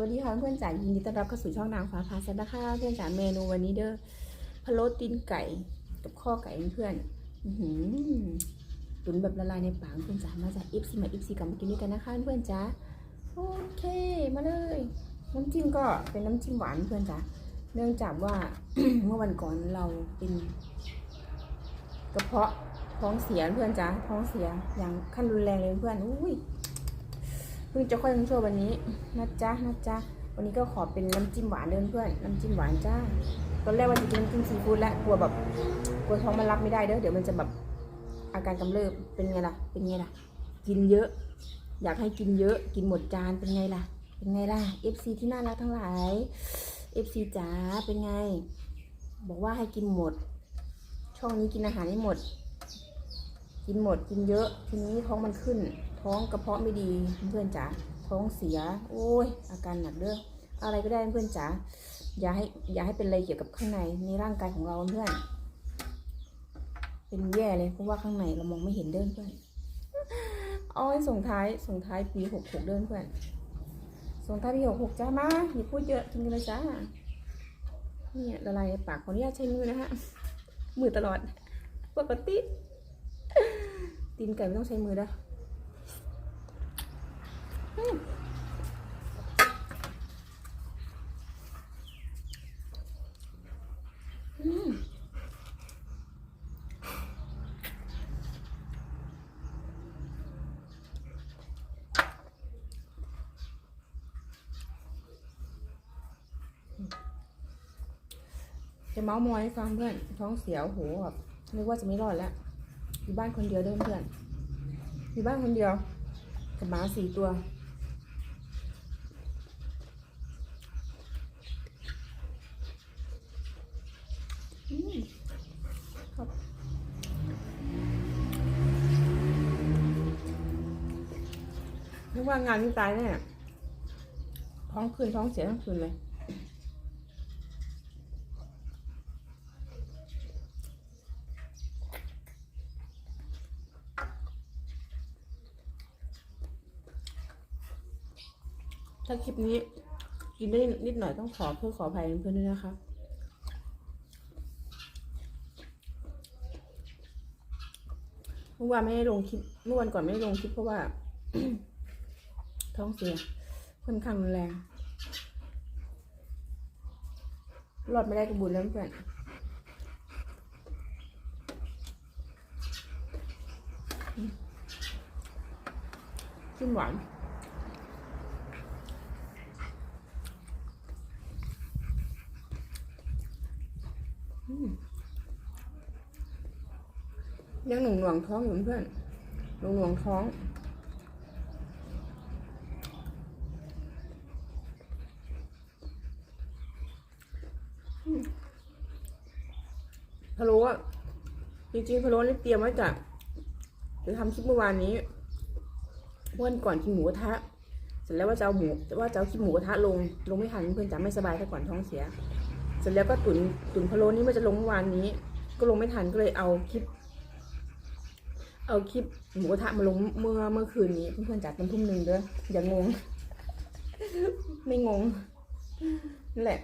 วัสดีค่ะเพื่อนจ๋ายินดีต้อนรับเข้าสู่ช่องนางฟ้าพาซันนะคะเพื่อนจ๋าเมนูวันนี้เด้อพะโล้ตีนไก่กับข้อไก่เพื่อนหือตุ๋นแบบละลายในปากเพื่อนจ๋ามาจากอิฟซีมาอิฟซีกลับมากินด้วยกันนะคะเพื่อนจ๋าโอเคมาเลย น้ำจิ้มก็เป็นน้ำจิ้มหวานเพื่อนจ๋าเนื่องจากว่าเมื่อวันก่อนเราเป็นกระเพาะท้องเสียเพื่อนจ๋าท้องเสียอย่างขั้นรุนแรงเลยเพื่อนอุ้ย พิ่งจะค่อยมาโชว์วันนี้นะจ๊ะนะจ๊ะวันนี้ก็ขอเป็นน้ำจิ้มหวานเดินเพื่อนน้ำจิ้มหวานจ้าตอนแรกว่าจะกินน้ำจิ้มซีฟู้ดแล้วกลัวแบบกลัวท้องมันรับไม่ได้เด้อเดี๋ยวมันจะแบบอาการกำเริบเป็นไงล่ะ เป็นไงล่ะ กินเยอะ อยากให้กินเยอะกินหมดจานเป็นไงล่ะ เป็นไงล่ะ FC ที่น่ารักทั้งหลาย FC จ๋าเป็นไง บอกว่าให้กินหมด ช่องนี้กินอาหารให้หมด กินหมดกินเยอะทีนี้ท้องมันขึ้น ท้องกระเพาะไม่ดีเพื่อนจ๋าท้องเสีย โอ้ย อาการหนักเด้ออะไรก็ได้เพื่อนจ๋าอย่าให้อย่าให้เป็นอะไรเกี่ยวกับข้างในในร่างกายของเราเพื่อน เป็นแย่เลยเพราะว่าข้างในเรามองไม่เห็นเดินเพื่อนอ้อยส่งท้ายส่งท้ายปีหกหกเดินเพื่อนส่งท้ายปีหกหกจ้ามาอย่าพูดเยอะกินกันเลยจ้าเนี่ยละลายปากขออนุญาตใช้มือนะฮะมือตลอดปกติตีนไก่ไม่ต้องใช้มือนะ จะเมาส์มอยให้ฟังเพื่อน ท้องเสียโอ้โหแบบนึกว่าจะไม่รอดแล้ว อยู่บ้านคนเดียวเดินเพื่อน อยู่บ้านคนเดียว กับหมาสี่ตัว นึกว่างานที่ตายแน่ท้องคืนท้องเสียทั้งคืนเลย ถ้าคลิปนี้กินได้นิดหน่อยต้องขอเพื่อขออภัยเพื่อนด้วยนะคะเมื่อวานไม่ได้ลงคลิปเมื่อวันก่อนไม่ได้ลงคลิปเพราะว่า ท้องเสียค่อนข้างแรงรอดไม่ได้กระบุญแล้วเพื่อนอืมจิ้มหวาน ยังหนุ่งหน่วงท้องอยู่เพื่อนหนุ่งหน่วงท้อง พะโล้จริงๆพะโล้นี่เตรียมไว้จะจะทำคลิปเมื่อวานนี้วันก่อนกินหมูกระทะเสร็จแล้วว่าจะเอาหมูว่าจะเอาคลิปหมูกระทะลง ลงไม่ทันเพื่อนจ๋าไม่สบายซะก่อนท้องเสีย สร็จแล้วก็ตุนตุนพะโล้นี่ว่าจะลงเมื่อวานนี้ ก็ลงไม่ทันก็เลยเอาคลิป เอาคลิปหมูกระทะมาลงเมื่อเมื่อคืนนี้เพื่อนๆจัดเป็นทุ่มหนึ่งเด้ออย่างงง ไม่งงนั่นแหละ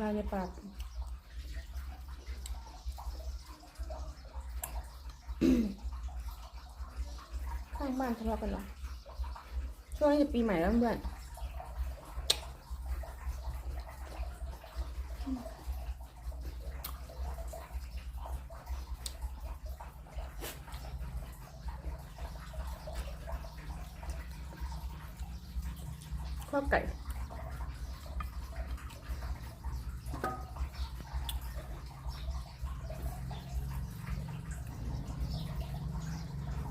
ลายในปาก ข้างบ้านทะเลาะกันหรอช่วงนี้จะปีใหม่แล้วเพื่อนข้าวไก่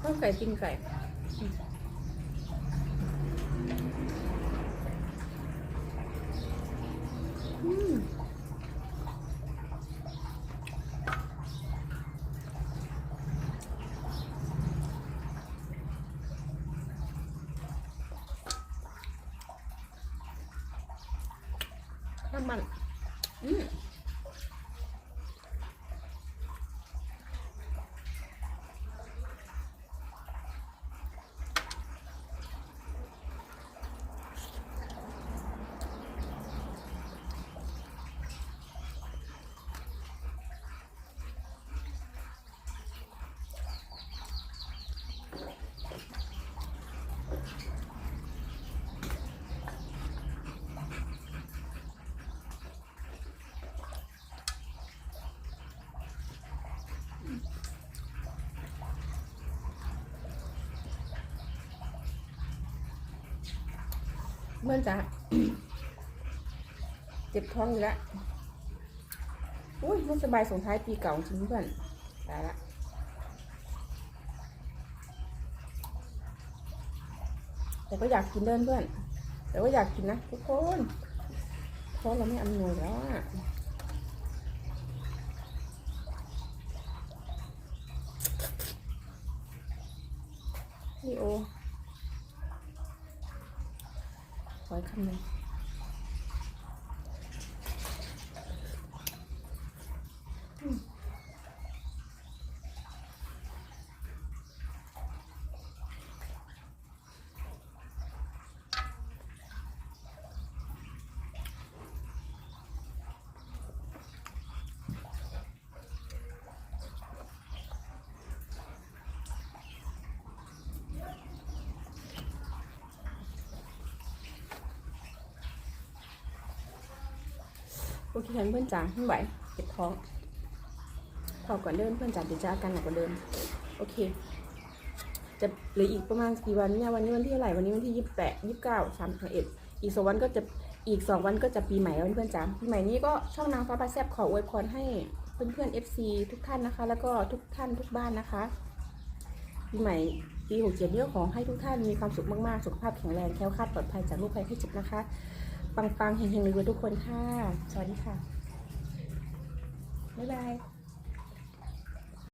ข้าวไก่กินไก่ น้ำมัน อืม เพื่อจ๋าเจ็บท้องอยู่แล้วอุ้ยไม่สบายส่งท้ายปีเก่าจริงเพื่อนตายละแต่ก็อยากกินเดินเพื่อน แต่ว่าอยากกินนะทุกคนเพราะเราไม่อำนวยแล้วอะนี่โอ ขออี โอเคเพื่อนจ๋าไม่ไหวเจ็บท้องพอก่อนเดินเพื่อนจ๋าเดี๋ยวจะอาการหนักกว่าเดิม โอเค จะเหลืออีกประมาณกี่วันเนี่ย วันนี้วันที่เท่าไหร่ วันนี้วันที่ยี่สิบแปดยี่สิบเก้าสามสิบเอ็ดอีกสองวันก็จะ อีกสองวันก็จะปีใหม่แล้วเพื่อนจ๋า ปีใหม่นี้ก็ช่องนางฟ้าปลาแซบขออวยพรให้เพื่อนๆ FC ทุกท่านนะคะ แล้วก็ทุกท่านทุกบ้านนะคะ ปีใหม่ปีหกเจ็ดนี้ก็ของให้ทุกท่านมีความสุขมากๆ สุขภาพแข็งแรงแคล้วคลาดปลอดภัยจากโรคภัยไข้เจ็บนะคะ ปังๆเฮงๆรวยทุกคนค่ะ สวัสดีค่ะ บ๊ายบาย